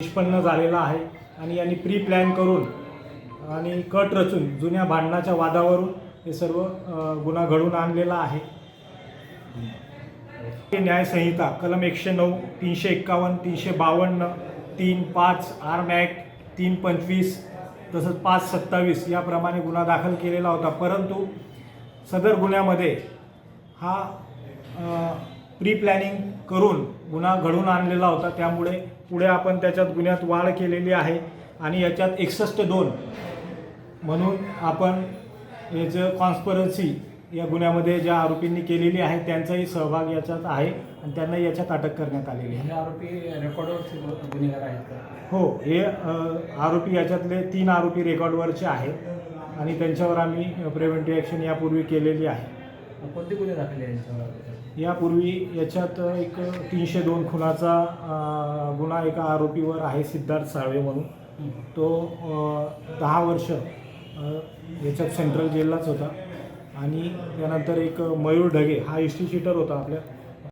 निष्पन्न झालेला आहे आणि यांनी प्री प्लॅन करून आणि कट रचून जुन्या भांडणाच्या वादावरून हे सर्व गुन्हा घडून आणलेला आहे. न्यायसंहिता कलम एकशे नऊ तीनशे एक्कावन्न तीनशे बावन्न तीन पाच आर्म ॲक्ट तीन पंचवीस तसंच पाच सत्तावीस याप्रमाणे गुन्हा दाखल केलेला होता. परंतु सदर गुन्ह्यामध्ये हा प्री प्लॅनिंग करून गुन्हा घडून आणलेला होता. त्यामुळे पुढे आपण त्याच्यात गुन्ह्यात वाढ केलेली आहे. आणि याच्यात एकसष्ट दोन म्हणून आपण याचं कॉन्स्परन्सी या गुन्ह्यामध्ये ज्या आरोपींनी केलेली आहे त्यांचाही सहभाग याच्यात आहे आणि त्यांना याच्यात अटक करण्यात आलेली आहे. हे आरोपी रेकॉर्डवरचे गुन्हेगार आहेत का? हो हे आरोपी याच्यातले तीन आरोपी रेकॉर्डवरचे आहेत आणि त्यांच्यावर आम्ही प्रिव्हेंटिव्ह ॲक्शन यापूर्वी केलेली आहे. कोणते गुन्हे दाखल यापूर्वी याच्यात एक तीनशे दोन खुनाचा गुन्हा एका आरोपीवर आहे सिद्धार्थ साळवे म्हणून. तो दहा वर्ष याच्यात सेंट्रल जेललाच होता. आणि त्यानंतर एक मयूर ढगे हा हिस्ट्री शीटर होता आपल्या.